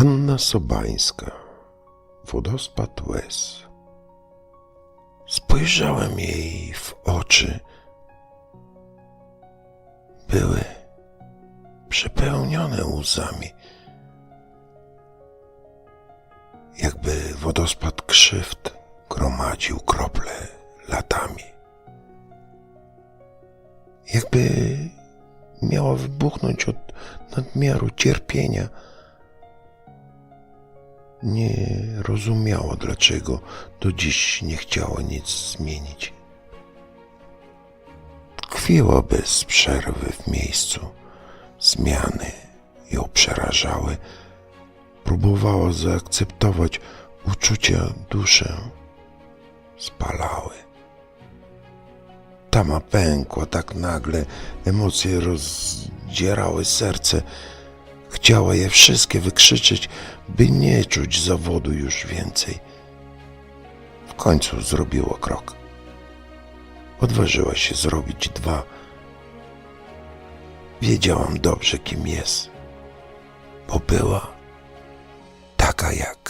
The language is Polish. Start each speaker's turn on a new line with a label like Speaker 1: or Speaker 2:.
Speaker 1: Anna Sobańska, wodospad łez. Spojrzałem jej w oczy. Były przepełnione łzami. Jakby wodospad krzywd gromadził krople latami. Jakby miała wybuchnąć od nadmiaru cierpienia. Nie rozumiała, dlaczego do dziś nie chciała nic zmienić. Tkwiła bez przerwy w miejscu. Zmiany ją przerażały. Próbowała zaakceptować uczucia duszę. Spalały. Tama pękła tak nagle, emocje rozdzierały serce. Chciała je wszystkie wykrzyczeć, by nie czuć zawodu już więcej. W końcu zrobiła krok. Odważyła się zrobić dwa. Wiedziałam dobrze, kim jest, bo była taka jak